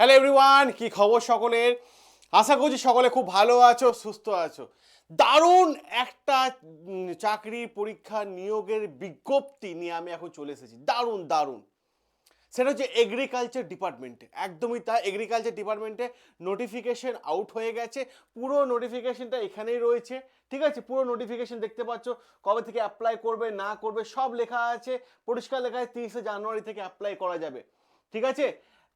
Hello everyone কি খবর সকলের? আশা করছি সকলে খুব ভালো আছো, সুস্থ আছো। দারুণ একটা চাকরি পরীক্ষা নিয়োগের বিজ্ঞপ্তি নিয়ে আমি এখন চলে এসেছি। দারুণ দারুণ। সেটা হচ্ছে এগ্রিকালচার ডিপার্টমেন্টে একদমই তা এগ্রিকালচার ডিপার্টমেন্টে নোটিফিকেশন আউট হয়ে গেছে। পুরো নোটিফিকেশনটা এখানেই রয়েছে। ঠিক আছে? পুরো নোটিফিকেশন দেখতে পাচ্ছ। কবে থেকে অ্যাপ্লাই করবে, না করবে, সব লেখা আছে। পরিষ্কার লেখা আছে, তিরিশে জানুয়ারি থেকে অ্যাপ্লাই করা যাবে। ঠিক আছে?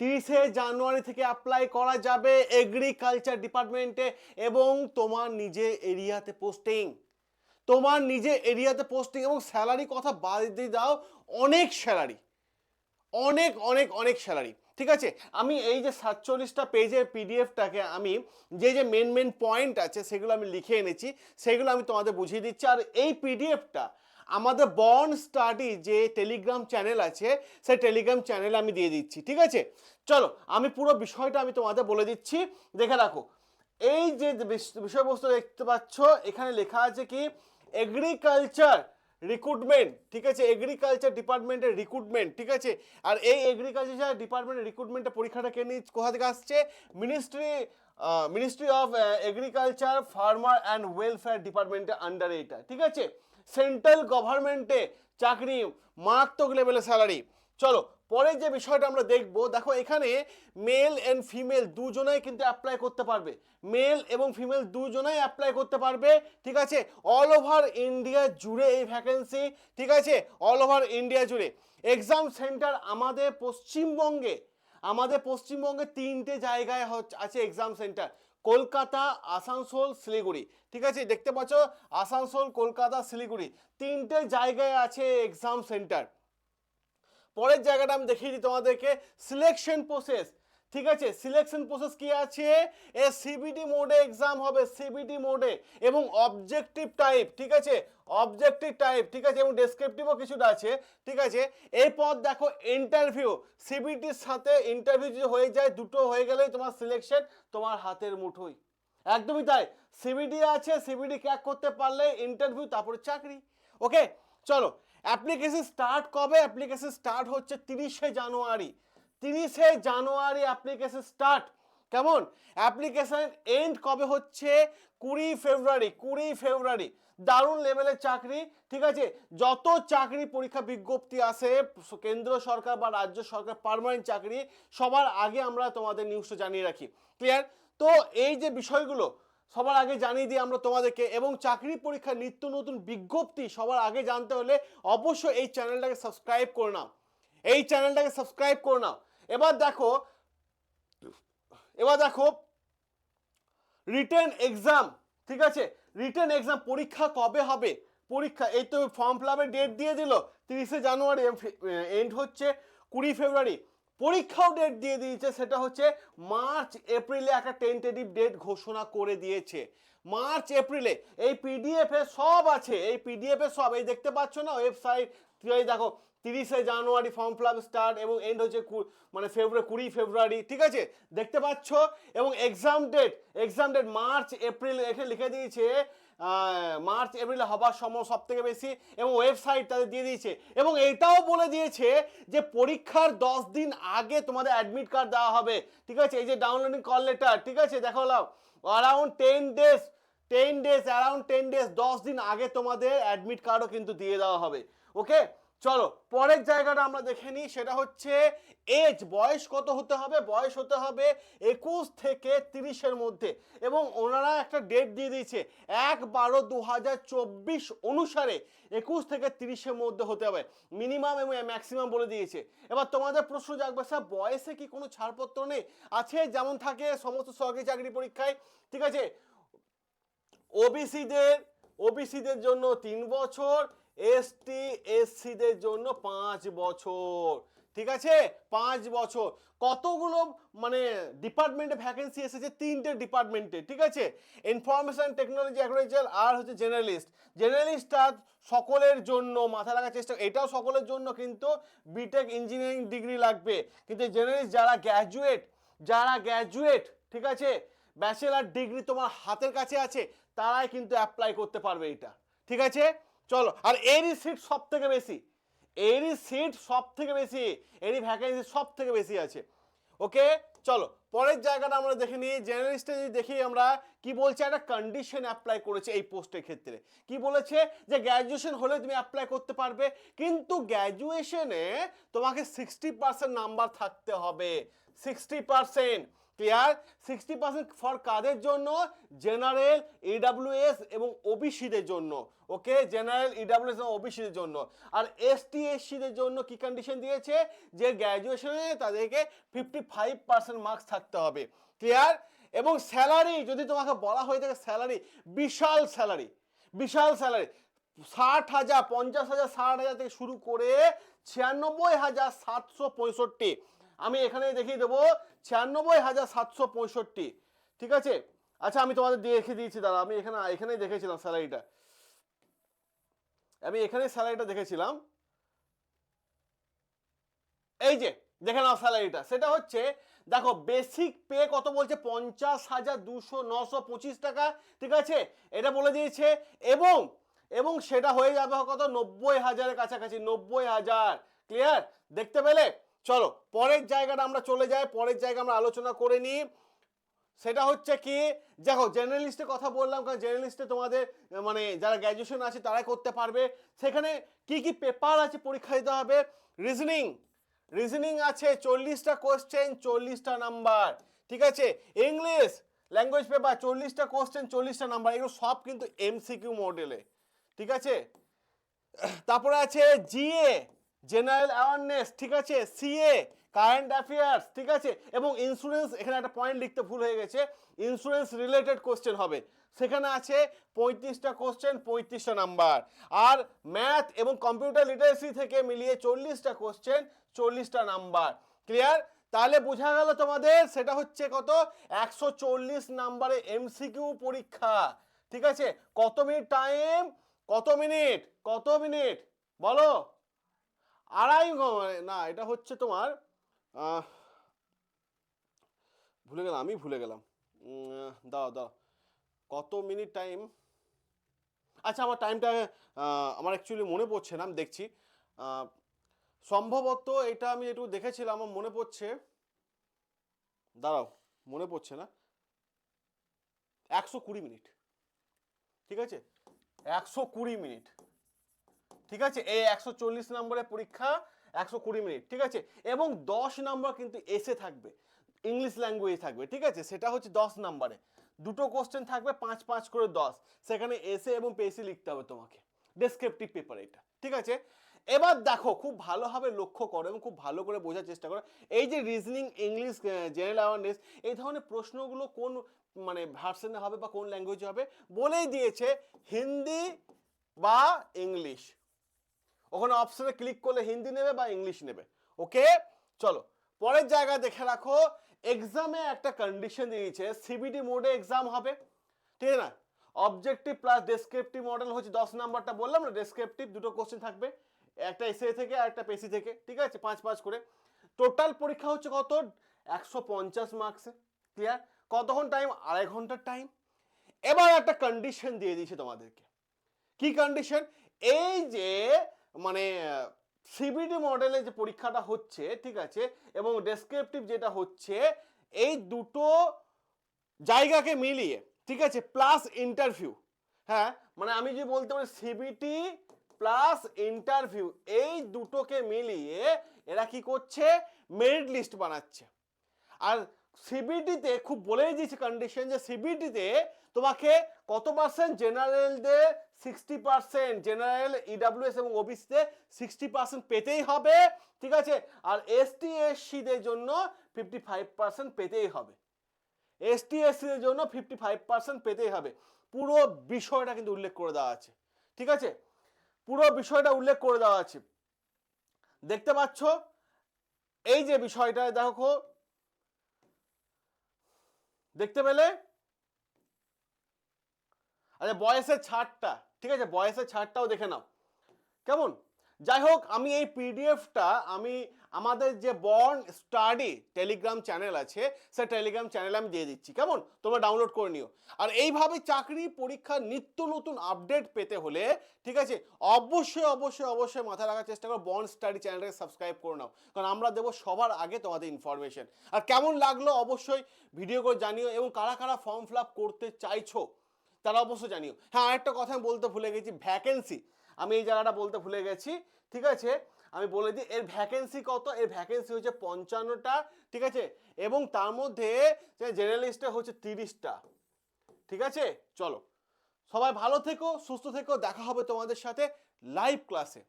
তিরিশে জানুয়ারি থেকে অ্যাপ্লাই করা যাবে এগ্রিকালচার ডিপার্টমেন্টে এবং তোমার নিজে এরিয়াতে পোস্টিং তোমার নিজে এরিয়াতে পোস্টিং এবং স্যালারি কথা বাদ দিয়ে দাও, অনেক স্যালারি অনেক অনেক অনেক স্যালারি ঠিক আছে? আমি এই যে সাতচল্লিশটা পেজের পিডিএফটাকে আমি যে যে মেন মেন পয়েন্ট আছে সেগুলো আমি লিখে এনেছি, সেগুলো আমি তোমাদের বুঝিয়ে দিচ্ছি। আর এই পিডিএফটা আমাদের বর্ন স্টাডি যে টেলিগ্রাম চ্যানেল আছে, সেই টেলিগ্রাম চ্যানেল আমি দিয়ে দিচ্ছি, ঠিক আছে? চলো, আমি পুরো বিষয়টা আমি তোমাদের বলে দিচ্ছি। দেখে রাখো, এই যে বিষ- বিষয়বস্তু দেখতে পাচ্ছ, এখানে লেখা আছে কি? এগ্রিকালচার রিক্রুটমেন্ট ঠিক আছে? এগ্রিকালচার ডিপার্টমেন্টের রিক্রুটমেন্ট ঠিক আছে? আর এই এগ্রিকালচার ডিপার্টমেন্টের রিক্রুটমেন্টের পরীক্ষাটা কে নিয়ে, কোথা থেকে আসছে? Ministry ministry of agriculture farmer and welfare ডিপার্টমেন্টের আন্ডারে এটা, ঠিক আছে? সেন্ট্রাল গভর্নমেন্টে চাকরি, মারাত্মক লেভেলের স্যালারি চলো, পরের যে বিষয়টা আমরা দেখব, দেখো এখানে মেল অ্যান্ড ফিমেল দুজনেই কিন্তু অ্যাপ্লাই করতে পারবে। মেল এবং ফিমেল দুজনেই অ্যাপ্লাই করতে পারবে, ঠিক আছে? অল ওভার ইন্ডিয়া জুড়ে এই ভ্যাকেন্সি ঠিক আছে? অল ওভার ইন্ডিয়া জুড়ে। এক্সাম সেন্টার আমাদের পশ্চিমবঙ্গে আমাদের পশ্চিমবঙ্গে তিনটে জায়গায় হচ্ছে, আছে এক্সাম সেন্টার কলকাতা, আসানসোল, শিলিগুড়ি। ঠিক আছে? দেখতে পাচ্ছ? আসানসোল, কলকাতা, শিলিগুড়ি। তিনটে জায়গায় আছে এক্সাম সেন্টার পরের জায়গাটা আমি দেখিয়ে দিই তোমাদেরকে। সিলেকশন প্রসেস ঠিক আছে? সিলেকশন প্রসেস কি আছে? এ সিবিডি মোডে এক্সাম হবে সিবিডি মোডে এবং অবজেক্টিভ টাইপ ঠিক আছে? অবজেক্টিভ টাইপ ঠিক আছে? এবং ডেসক্রিপটিভও কিছুটা আছে, ঠিক আছে? এরপর দেখো ইন্টারভিউ সিবিটির সাথে ইন্টারভিউ যদি হয়ে যায়, দুটো হয়ে গেলেই তোমার সিলেকশন তোমার হাতের মুঠোই। একদমই তাই। সিবিডি আছে সিবিডি ক্র্যাক করতে পারলে ইন্টারভিউ তারপরে চাকরি। ওকে চলো অ্যাপ্লিকেশন স্টার্ট কবে? অ্যাপ্লিকেশন স্টার্ট হচ্ছে তিরিশে জানুয়ারি। তিরিশে জানুয়ারি অ্যাপ্লিকেশন স্টার্ট কেমন? অ্যাপ্লিকেশন এন্ড কবে হচ্ছে? কুড়ি ফেব্রুয়ারি কুড়ি ফেব্রুয়ারি। দারুণ লেভেলের চাকরি, ঠিক আছে? যত চাকরি পরীক্ষা বিজ্ঞপ্তি আসে, কেন্দ্র সরকার বা রাজ্য সরকার পার্মানেন্ট চাকরি, সবার আগে আমরা তোমাদের নিউজটা জানিয়ে রাখি। ক্লিয়ার তো এই যে বিষয়গুলো, সবার আগে জানিয়ে দিই আমরা তোমাদেরকে, এবং চাকরি পরীক্ষার নিত্য নতুন বিজ্ঞপ্তি সবার আগে জানতে হলে অবশ্যই এই চ্যানেলটাকে সাবস্ক্রাইব করে নাও। এই চ্যানেলটাকে সাবস্ক্রাইব করে নাও। এবার দেখো এবার দেখো রিটেন এক্সাম ঠিক আছে? রিটেন এক্সাম পরীক্ষা কবে হবে? পরীক্ষা, এই তো ফর্ম ফিলাপের ডেট দিয়ে দিল, তিরিশে জানুয়ারি এন্ড হচ্ছে কুড়ি ফেব্রুয়ারি। পরীক্ষাও ডেট দিয়ে দিয়েছে, সেটা হচ্ছে মার্চ, এপ্রিলে একটা টেন্টেটিভ ডেট ঘোষণা করে দিয়েছে। মার্চ, এপ্রিলে, এই পিডিএফ সব আছে, এই পিডিএফ সব, এই দেখতে পাচ্ছ না ওয়েবসাইট দেখো তিরিশে জানুয়ারি ফর্ম ফিলাপ স্টার্ট এবং এন্ড হচ্ছে মানে ফেব্রুয়ারি কুড়ি ফেব্রুয়ারি ঠিক আছে? দেখতে পাচ্ছ? এবং exam date exam date March April এখানে লিখে দিয়েছে মার্চ এপ্রিলে হবার সময় সব থেকে বেশি এবং ওয়েবসাইট তাদের দিয়ে দিয়েছে। এবং এটাও বলে দিয়েছে যে পরীক্ষার দশ দিন আগে তোমাদের অ্যাডমিট কার্ড দেওয়া হবে, ঠিক আছে? এই যে ডাউনলোডিং কল লেটার ঠিক আছে? দেখো around ten days ten days around ten days দশ দিন আগে তোমাদের অ্যাডমিট কার্ডও কিন্তু দিয়ে দেওয়া হবে ওকে চলো, পরের জায়গাটা আমরা দেখে নিই, সেটা হচ্ছে এজ বয়স কত হতে হবে? বয়স হতে হবে একুশ থেকে তিরিশের মধ্যে। এবং ওনারা একটা ডেট দিয়ে দিয়েছে, এক বারো দু হাজার চব্বিশ অনুসারে একুশ থেকে তিরিশের মধ্যে হতে হবে। মিনিমাম এবং ম্যাক্সিমাম বলে দিয়েছে। এবার তোমাদের প্রশ্ন জাগবে, স্যার, বয়সে কি কোনো ছাড়পত্র নেই? আছে, যেমন থাকে সমস্ত সরকারি চাকরি পরীক্ষায়, ঠিক আছে? ওবিসিদের ওবিসিদের জন্য তিন বছর এসটি এসসিদের জন্য পাঁচ বছর। ঠিক আছে? পাঁচ বছর। কতগুলো মানে ডিপার্টমেন্টে ভ্যাকেন্সি এসেছে? তিনটে ডিপার্টমেন্টে ঠিক আছে? ইনফরমেশন টেকনোলজি অ্যাগ্রিকালচার আর হচ্ছে জেনারেলিস্ট জেনারেলিস্টটা সকলের জন্য মাথা রাখার চেষ্টা এটাও সকলের জন্য কিন্তু বিটেক ইঞ্জিনিয়ারিং ডিগ্রি লাগবে। কিন্তু জেনারেলিস্ট যারা গ্র্যাজুয়েট যারা গ্র্যাজুয়েট ঠিক আছে? ব্যাচেলার ডিগ্রি তোমার হাতের কাছে আছে, তারাই কিন্তু অ্যাপ্লাই করতে পারবে এটা ঠিক আছে? চলো, আর এরই সিট সব থেকে বেশি, এরই সিট সব থেকে বেশি, এরই ভ্যাকেন্সি সব থেকে বেশি আছে। ওকে চলো, পরের জায়গাটা আমরা দেখে নিই জেনারেলিস্টে যদি দেখি আমরা, কি বলছে? একটা কন্ডিশন অ্যাপ্লাই করেছে এই পোস্টের ক্ষেত্রে। কি বলেছে? যে গ্র্যাজুয়েশন হলে তুমি অ্যাপ্লাই করতে পারবে, কিন্তু গ্র্যাজুয়েশনে তোমাকে সিক্সটি পার্সেন্ট নাম্বার থাকতে হবে। Sixty percent clear sixty percent for কাদের জন্য? জেনারেল ইডাব্লিউএস এবং ওবিসিদের জন্য। ওকে জেনারেল ইডাব্লিউএস এবং ওবিসিদের জন্য। আর এসটি এসসিদের জন্য কি কন্ডিশন দিয়েছে? যে গ্র্যাজুয়েশনে তাদেরকে ফিফটি ফাইভ পার্সেন্ট মার্কস থাকতে হবে। ক্লিয়ার এবং স্যালারি যদি তোমাকে বলা হয়ে থাকে স্যালারি বিশাল স্যালারি বিশাল স্যালারি ষাট হাজার, পঞ্চাশ হাজার, ষাট হাজার থেকে শুরু করে ছিয়ানব্বই হাজার সাতশো পঁয়ষট্টি। আমি এখানে দেখিয়ে দেবো, ছিয়ানব্বই হাজার সাতশো পঁয়ষট্টি। ঠিক আছে? আচ্ছা আমি তোমাদের দেখে দিয়েছি দাদা আমি এখানে, এখানেই দেখেছিলাম স্যালারিটা। আমি এখানে স্যালারিটা দেখেছিলাম। এই যে, দেখে নাও স্যালারিটা। সেটা হচ্ছে, দেখো বেসিক পে কত বলছে? পঞ্চাশ হাজার দুশো নশো পঁচিশ টাকা, ঠিক আছে? এটা বলে দিয়েছে, এবং এবং সেটা হয়ে যাবে কত? নব্বই হাজারের কাছাকাছি, নব্বই হাজার। ক্লিয়ার দেখতে পেলে? চলো, পরের জায়গাটা আমরা চলে যাই, পরের জায়গা আমরা আলোচনা করে নিই। সেটা হচ্ছে কি, দেখো জেনারেলিস্টের কথা বললাম, কারণ জেনারেলিস্টে তোমাদের মানে যারা গ্র্যাজুয়েশন আছে তারাই করতে পারবে। সেখানে কি কি পেপার আছে পরীক্ষা দিতে হবে? রিজনিং রিজনিং আছে চল্লিশটা কোশ্চেন চল্লিশটা নাম্বার ঠিক আছে? ইংলিশ ল্যাঙ্গুয়েজ পেপার চল্লিশটা কোশ্চেন চল্লিশটা নাম্বার এগুলো সব কিন্তু এমসিকিউ মডেলে ঠিক আছে? তারপরে আছে জিএ জেনারেল অ্যাওয়ারনেস, ঠিক আছে? সিএ কারেন্ট অ্যাফেয়ার্স, ঠিক আছে? এবং ইন্স্যুরেন্স, এখানে একটা পয়েন্ট লিখতে ভুল হয়ে গেছে। ইন্স্যুরেন্স রিলেটেড কোশ্চেন হবে। সেখানে আছে পঁয়ত্রিশটা কোশ্চেন, পঁয়ত্রিশটা নাম্বার। আর ম্যাথ এবং কম্পিউটার লিটারেসি থেকে মিলিয়ে চল্লিশটা কোশ্চেন, চল্লিশটা নাম্বার। ক্লিয়ার? তাহলে বোঝা গেল তোমাদের, সেটা হচ্ছে কত? একশো চল্লিশ নাম্বারে এমসিকিউ পরীক্ষা। ঠিক আছে? কত মিনিট টাইম? কত মিনিট? কত মিনিট? বলো। আড়াই ঘ- না, এটা হচ্ছে তোমার ভুলে গেলাম, আমি ভুলে গেলাম। দাও দাও কত মিনিট টাইম? আচ্ছা আমার টাইমটা আমার অ্যাকচুয়ালি মনে পড়ছে না, আমি দেখছি। সম্ভবত এটা আমি একটু দেখেছিলাম, আমার মনে পড়ছে। দাঁড়াও, মনে পড়ছে না। একশো কুড়ি মিনিট, ঠিক আছে? একশো কুড়ি মিনিট। ঠিক আছে? এই একশো চল্লিশ নম্বরের পরীক্ষা, একশো কুড়ি মিনিট, ঠিক আছে? এবং দশ নম্বর কিন্তু এসে থাকবে, ইংলিশ ল্যাঙ্গুয়েজ থাকবে, ঠিক আছে? সেটা হচ্ছে দশ নম্বরে। দুটো কোশ্চেন থাকবে, পাঁচ পাঁচ করে দশ। সেখানে এসে এবং পেসি লিখতে হবে তোমাকে। ডেসক্রিপটিভ পেপার এটা, ঠিক আছে? এবার দেখো, খুব ভালোভাবে লক্ষ্য করো এবং খুব ভালো করে বোঝার চেষ্টা করো। এই যে রিজনিং ইংলিশ জেনারেল অ্যাওয়ারনেস এই ধরনের প্রশ্নগুলো কোন মানে ভার্সনে হবে বা কোন ল্যাঙ্গুয়েজে হবে, বলেই দিয়েছে হিন্দি বা ইংলিশ। ওখানে অপশনে ক্লিক করলে হিন্দি নেবে বা ইংলিশ নেবে। ওকে চলো, পরের জায়গা দেখে রাখো এক্সামে একটা কন্ডিশন দিয়েছে সিবিডি মোডে এক্সাম হবে। ঠিক আছে না? অবজেক্টিভ প্লাস ডেসক্রিপটিভ মডেল হচ্ছে দশ নাম্বারটা বললাম না ডেসক্রিপটিভ দুটো কোশ্চেন থাকবে। একটা এসে থেকে আর একটা পেসি থেকে, ঠিক আছে? পাঁচ পাঁচ করে। টোটাল পরীক্ষা হচ্ছে কত? একশো পঞ্চাশ মার্কসে ক্লিয়ার কতক্ষণ টাইম আড়াই ঘণ্টার টাইম এবার একটা কন্ডিশন দিয়ে দিয়েছে তোমাদেরকে। কি কন্ডিশন এই যে মানে সিবিডি মডেলে যে পরীক্ষাটা হচ্ছে, ঠিক আছে, এবং ডেসক্রিপটিভ যেটা হচ্ছে, এই দুটো জায়গাকে মিলিয়ে, ঠিক আছে প্লাস ইন্টারভিউ হ্যাঁ? মানে আমি যে বলতে পারি সিবিটি প্লাস ইন্টারভিউ এই দুটোকে মিলিয়ে এরা কি করছে? মেরিট লিস্ট বানাচ্ছে। আর সিবিটিতে খুব বলেই দিয়েছে কন্ডিশন যে সিবিটিতে তোমাকে কত পার্সেন্ট জেনারেলদের সিক্সটি পার্সেন্ট জেনারেল ইডাব্লিউএস এবং ওবিসিতে সিক্সটি পার্সেন্ট পেতেই হবে, ঠিক আছে? আর এসটি এসসিদের জন্য ফিফটি ফাইভ পার্সেন্ট পেতেই হবে। এসটি এসসিদের জন্য ফিফটি ফাইভ পার্সেন্ট পেতেই হবে। পুরো বিষয়টা কিন্তু উল্লেখ করে দেওয়া আছে, ঠিক আছে? পুরো বিষয়টা উল্লেখ করে দেওয়া আছে। দেখতে পাচ্ছ? এই যে বিষয়টা দেখো দেখতে পেলে? আচ্ছা বয়সের ছাড়টা ঠিক আছে বয়সের ছাড়টাও দেখে নাও। কেমন? যাই হোক আমি এই পিডিএফটা আমি আমাদের যে বর্ন স্টাডি টেলিগ্রাম চ্যানেল আছে, সেই টেলিগ্রাম চ্যানেলে আমি দিয়ে দিচ্ছি। কেমন? তোমরা ডাউনলোড করে নিও। আর এইভাবে চাকরি পরীক্ষার নিত্য নতুন আপডেট পেতে হলে, ঠিক আছে, অবশ্যই অবশ্যই অবশ্যই মাথায় রাখার চেষ্টা করো বর্ন স্টাডি চ্যানেলটাকে সাবস্ক্রাইব করে নাও। কারণ আমরা দেবো সবার আগে তোমাদের ইনফরমেশন আর কেমন লাগল অবশ্যই ভিডিও করে জানিও, এবং কারা কারা ফর্ম ফিল করতে চাইছো, তারা অবশ্যই জানিও। হ্যাঁ আরেকটা কথা আমি বলতে ভুলে গেছি ভ্যাকেন্সি আমি এই জায়গাটা বলতে ভুলে গেছি, ঠিক আছে? আমি বলে দিই, এর ভ্যাকেন্সি কত? এর ভ্যাকেন্সি হচ্ছে পঞ্চান্নটা, ঠিক আছে? এবং তার মধ্যে জেনারেলিস্টে হচ্ছে তিরিশটা, ঠিক আছে? চলো। সবাই ভালো থেকো, সুস্থ থেকো, দেখা হবে তোমাদের সাথে লাইভ ক্লাসে